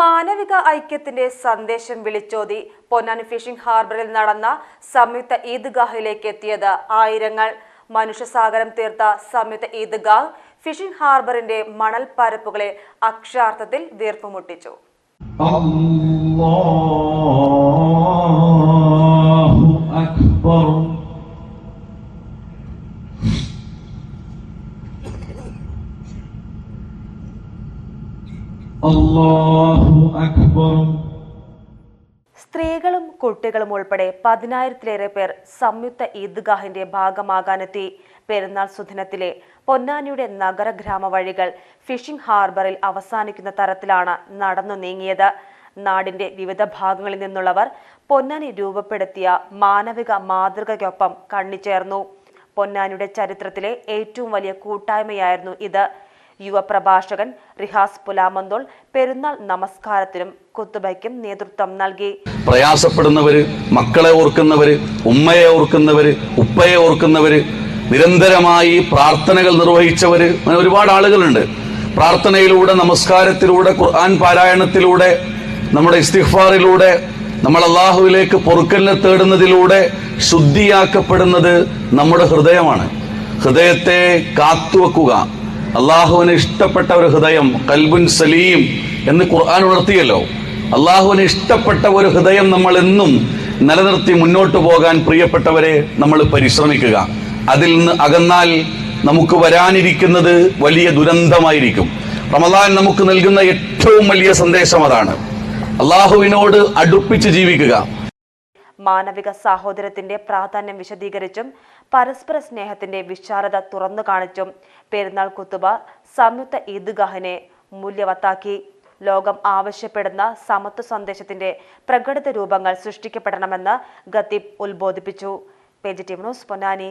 മാനവിക ഐക്യത്തിന്റെ സന്ദേശം വിളിച്ചോതി പൊന്നാനി ഫിഷിംഗ് ഹാർബറിൽ നടന്ന സംയുക്ത ഈദ്ഗാഹിലേക്ക് എത്തിയത് ആയിരങ്ങൾ. മനുഷ്യസാഗരം തീർത്ത സംയുക്ത ഈദ്ഗാഹ് ഫിഷിംഗ് ഹാർബറിന്റെ മണൽ പരപ്പുകളെ അക്ഷാർത്ഥത്തിൽ വീർപ്പുമുട്ടിച്ചു. അക്ബർ. അല്ലാഹു അക്ബർ. സ്ത്രീകളും കുട്ടികളും ഉൾപ്പെടെ പതിനായിരത്തിലേറെ പേർ സംയുക്ത ഈദ്ഗാഹിന്റെ ഭാഗമാകാനെത്തി. പെരുന്നാൾ സുദിനത്തിലെ പൊന്നാനിയുടെ നഗരഗ്രാമ വഴികൾ ഫിഷിംഗ് ഹാർബറിൽ അവസാനിക്കുന്ന തരത്തിലാണ് നടന്നു നീങ്ങിയത്. നാടിന്റെ വിവിധ ഭാഗങ്ങളിൽ നിന്നുള്ളവർ പൊന്നാനി രൂപപ്പെടുത്തിയ മാനവിക മാതൃകയ്ക്കൊപ്പം കണ്ണിച്ചേർന്നു പൊന്നാനിയുടെ ചരിത്രത്തിലെ ഏറ്റവും വലിയ കൂട്ടായ്മയായിരുന്നു ഇത്. യുവപ്രഭാഷകൻ റിഹാസ് പുലാമന്തോൾ പെരുന്നാൾ നമസ്കാരത്തിനും കുത്തുബയ്ക്കും നേതൃത്വം നൽകി. പ്രയാസപ്പെടുന്നവര് മക്കളെ ഓർക്കുന്നവര് ഉമ്മയെ ഓർക്കുന്നവര് ഉപ്പയെ ഓർക്കുന്നവര് നിരന്തരമായി പ്രാർത്ഥനകൾ നിർവഹിച്ചവര് അങ്ങനെ ഒരുപാട് ആളുകളുണ്ട്. പ്രാർത്ഥനയിലൂടെ നമസ്കാരത്തിലൂടെ ഖുർആൻ പാരായണത്തിലൂടെ നമ്മുടെ ഇസ്തിഫാറിലൂടെ നമ്മൾ അള്ളാഹുവിലേക്ക് പൊറുക്കലിനെ തേടുന്നതിലൂടെ ശുദ്ധിയാക്കപ്പെടുന്നത് നമ്മുടെ ഹൃദയമാണ്. ഹൃദയത്തെ കാത്തുവെക്കുക. അള്ളാഹുവിന് ഇഷ്ടപ്പെട്ട ഒരു ഹൃദയം കൽബുൻ സലീം എന്ന് ഖുർആൻ ഉണർത്തിയല്ലോ. അള്ളാഹുവിന് ഇഷ്ടപ്പെട്ട ഒരു ഹൃദയം നമ്മൾ എന്നും നിലനിർത്തി മുന്നോട്ട് പോകാൻ പ്രിയപ്പെട്ടവരെ നമ്മൾ പരിശ്രമിക്കുക. അതിൽ നിന്ന് അകന്നാൽ നമുക്ക് വരാനിരിക്കുന്നത് വലിയ ദുരന്തമായിരിക്കും. റമദാൻ നമുക്ക് നൽകുന്ന ഏറ്റവും വലിയ സന്ദേശം അതാണ്. അള്ളാഹുവിനോട് അടുപ്പിച്ച് ജീവിക്കുക. മാനവിക സാഹോദര്യത്തിന്റെ പ്രാധാന്യം വിശദീകരിച്ചും പരസ്പര സ്നേഹത്തിന്റെ വിശാലത തുറന്നു കാണിച്ചും പെരുന്നാൾ കുത്തുബ സംയുക്ത ഈദ്ഗാഹിനെ മൂല്യവത്താക്കി. ലോകം ആവശ്യപ്പെടുന്ന സമത്വ സന്ദേശത്തിന്റെ പ്രകടിത രൂപങ്ങൾ സൃഷ്ടിക്കപ്പെടണമെന്ന് ഖത്തീബ് ഉത്ബോധിപ്പിച്ചു. Page team news Ponnani.